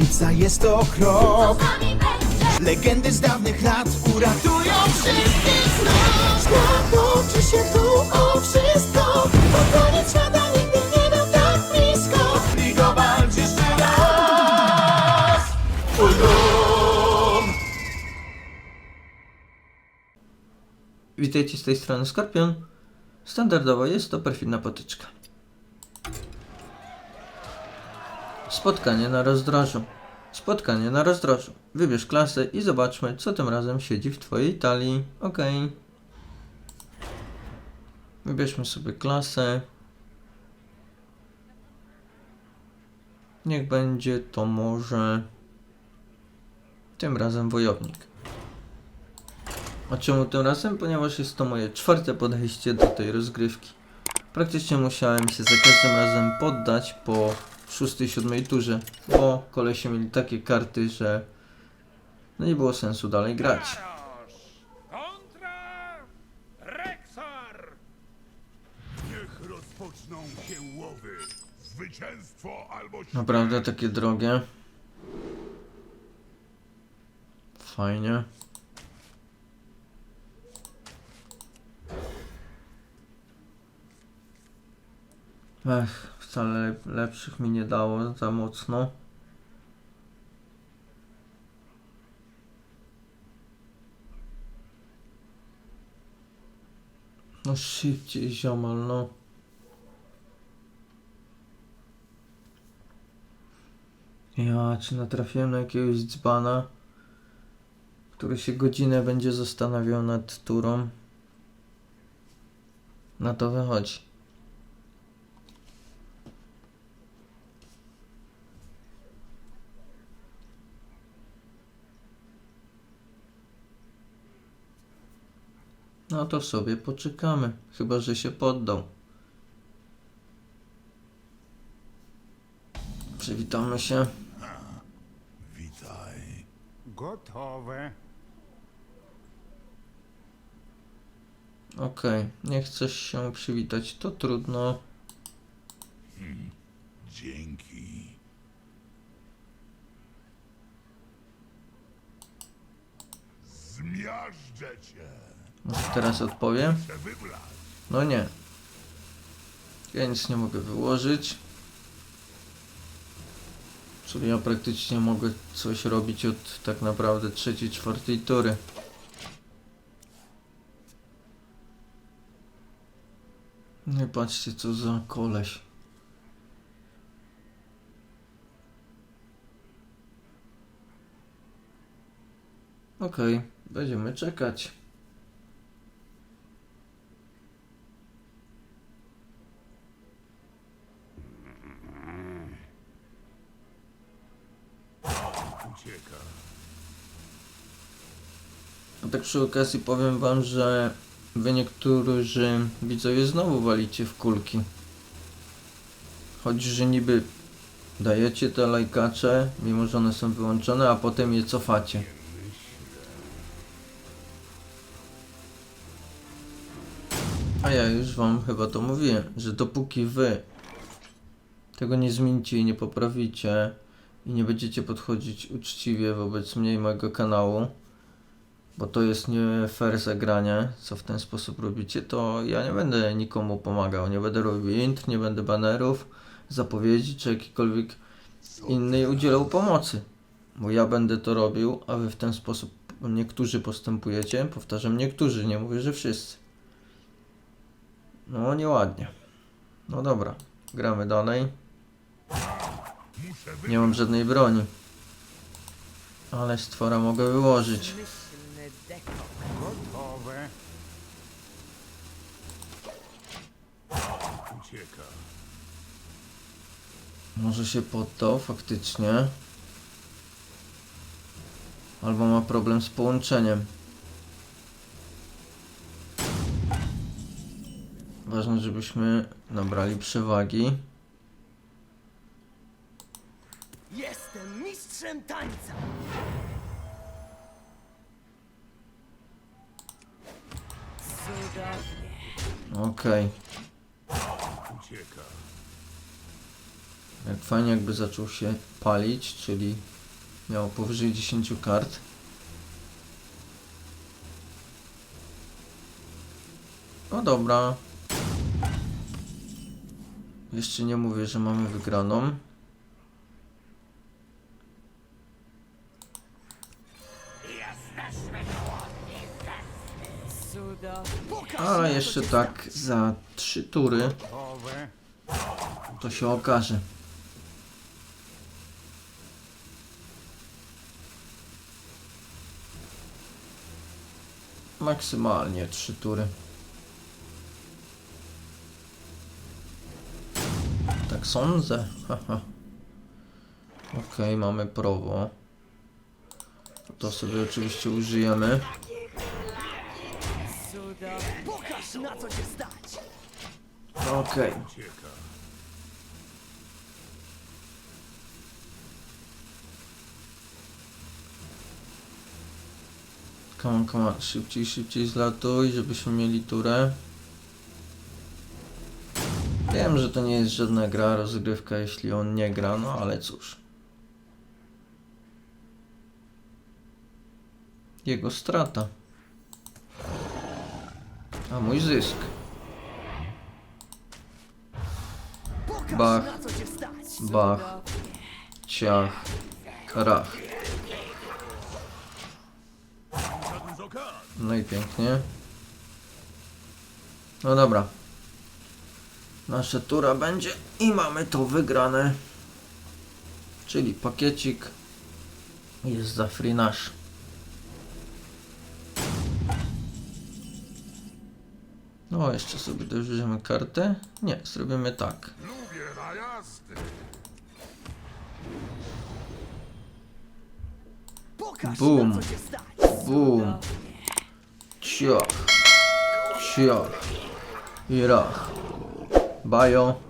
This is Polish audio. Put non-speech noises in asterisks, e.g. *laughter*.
Stolica jest to krok Legendy z dawnych lat uratują wszystkich znów Składowczy się tu o wszystko. Bo koniec świata nigdy nie był tak blisko. Ligo walczy jeszcze raz. Ulum Witajcie z tej strony Skorpion. Standardowo jest to perfidna potyczka. Spotkanie na rozdrożu. Spotkanie na rozdrożu. Wybierz klasę i zobaczmy, co tym razem siedzi w Twojej talii. Ok. Wybierzmy sobie klasę. Niech będzie to może tym razem wojownik. A czemu tym razem? Ponieważ jest to moje czwarte podejście do tej rozgrywki. Praktycznie musiałem się za każdym razem poddać po 6-7 turze, bo kolesie mieli takie karty, że no nie było sensu dalej grać. Jarosz kontra Rexar! Niech rozpoczną się łowy. Zwycięstwo albo śmierć. Naprawdę takie drogie. Fajnie. Ech, wcale lep- lepszych mi nie dało za mocno. No szybciej ziomal, no. Ja, czy natrafiłem na jakiegoś dzbana, który się godzinę będzie zastanawiał nad turą? Na to wychodzi. No to sobie poczekamy, chyba że się poddał. Przywitamy się. Witaj. Gotowe. Okej, nie chcesz się przywitać, to trudno. Dzięki. Zmiażdżę cię. Może teraz odpowiem? No nie. Ja nic nie mogę wyłożyć. Czyli ja praktycznie mogę coś robić od tak naprawdę trzeciej, czwartej tury. No i patrzcie co za koleś. Okej, będziemy czekać. Ucieka. A tak przy okazji powiem wam, że wy niektórzy widzowie znowu walicie w kulki. Chodzi, że niby dajecie te lajkacze, mimo że one są wyłączone, a potem je cofacie. A ja już wam chyba to mówiłem, że dopóki wy tego nie zmienicie i nie poprawicie i nie będziecie podchodzić uczciwie wobec mnie i mojego kanału, bo to jest nie fair zagranie, co w ten sposób robicie, to ja nie będę nikomu pomagał. Nie będę robił int, nie będę banerów, zapowiedzi czy jakikolwiek innej udzielał pomocy. Bo ja będę to robił, a wy w ten sposób niektórzy postępujecie. Powtarzam, niektórzy, nie mówię, że wszyscy. No, nieładnie. No dobra, gramy dalej. Nie mam żadnej broni. Ale stwora mogę wyłożyć. Może się poddał faktycznie. Albo ma problem z połączeniem. Ważne, żebyśmy nabrali przewagi. Mistrzem tańca! Cudownie. Okej. Ucieka. Jak fajnie jakby zaczął się palić, czyli miał powyżej 10 kart. No dobra. Jeszcze nie mówię, że mamy wygraną. Cuda. Pokaż A na jeszcze tak za trzy tury to się okaże. Maksymalnie trzy tury. Tak sądzę. *laughs* Okej, mamy prowo. To sobie oczywiście użyjemy. Okej. Come on, come on. Szybciej, szybciej zlatuj, żebyśmy mieli turę. Wiem, że to nie jest żadna gra, rozgrywka, jeśli on nie gra, no ale cóż. Jego strata. A mój zysk. Bach. Bach. Ciach. Rach. No i pięknie. No dobra. Nasza tura będzie i mamy to wygrane. Czyli pakiecik jest za free nasz. No, jeszcze sobie dorzucimy kartę. Nie, zrobimy tak. Lubię najazdy. Stać. Bum. Ciach. Ciach. I rach. Bajo.